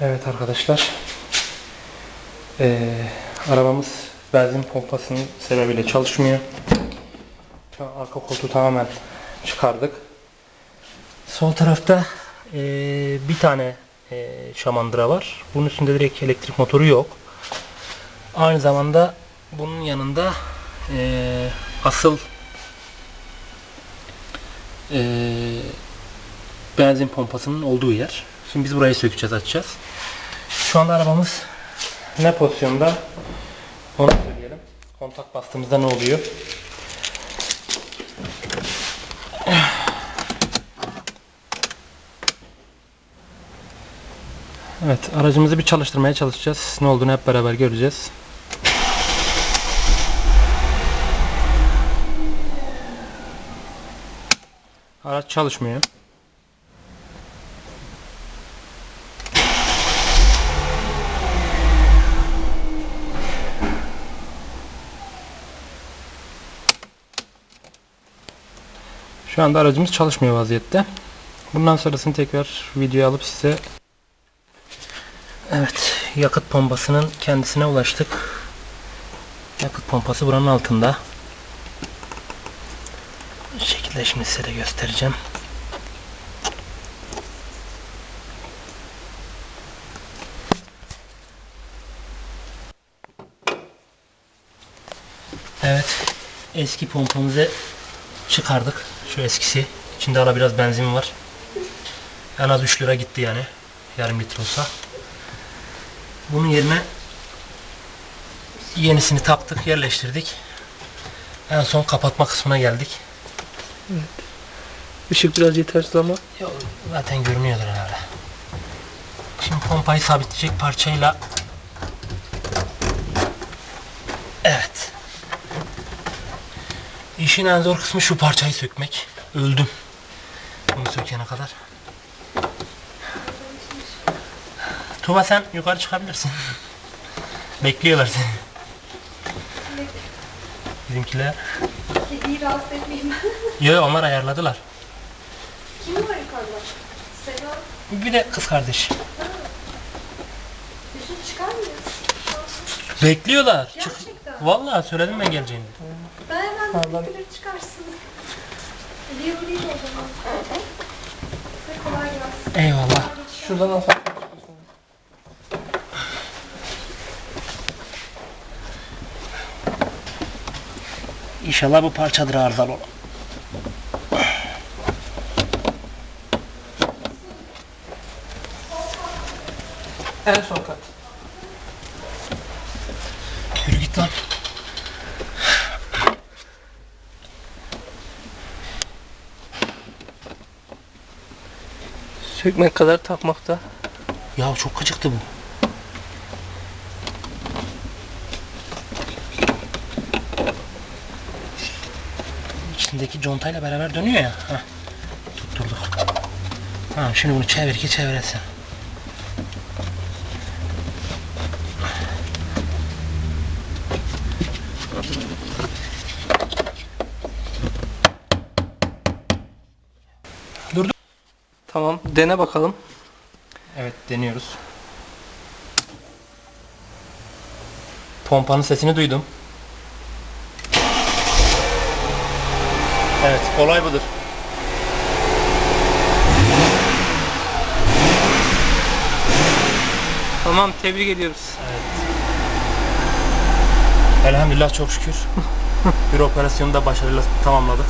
Evet arkadaşlar. Ee, arabamız benzin pompasının sebebiyle çalışmıyor. Arka koltuğu tamamen çıkardık. Sol tarafta ee, bir tane ee, şamandıra var. Bunun üstünde direkt elektrik motoru yok. Aynı zamanda bunun yanında ee, asıl ee, benzin pompasının olduğu yer. Şimdi biz burayı sökeceğiz, açacağız. Şu anda arabamız ne pozisyonda? Onu söyleyelim. Kontak bastığımızda ne oluyor? Evet, aracımızı bir çalıştırmaya çalışacağız. Ne olduğunu hep beraber göreceğiz. Araç çalışmıyor. Şu anda aracımız çalışmıyor vaziyette. Bundan sonrasını tekrar videoya alıp size Evet, yakıt pompasının kendisine ulaştık. Yakıt pompası buranın altında. Bu şekilde şimdi size de göstereceğim. Evet, eski pompamızı çıkardık. Şu eskisi. İçinde hala biraz benzin var. En az 3 lira gitti yani. Yarım litre olsa. Bunun yerine yenisini taktık, yerleştirdik. En son kapatma kısmına geldik. Işık biraz yetersiz ama Yo, zaten görünüyordur herhalde. Şimdi pompayı sabitleyecek parçayla Evet. İşin en zor kısmı şu parçayı sökmek. Öldüm. Bunu sökene kadar. Tuba sen yukarı çıkabilirsin. Bekliyorlar seni. Bizimkiler. Kediyi rahatsız etmeyeyim. Yo onlar ayarladılar. Kim var yukarıda? Seda. Bir de kız kardeş. Yusuf çıkar mıyız? Bekliyorlar. Çık. Gerçekten. Vallahi söyledim ben geleceğini. Bir çıkarsın. Leo değil o zaman. Size kolay gelsin. Eyvallah. şuradan alsak. İnşallah bu parçadır arızalı olan. En son kat. Yürü git lan. Sökmek kadar takmakta. Ya çok gıcıktı bu. İçindeki contayla beraber dönüyor ya. Heh. Tutturduk. Tamam şimdi bunu çevir ki çeviresin. Tamam dene bakalım. Evet deniyoruz. Pompanın sesini duydum. Evet olay budur. Tamam tebrik ediyoruz. Elhamdülillah çok şükür. bir operasyonu da başarıyla tamamladık.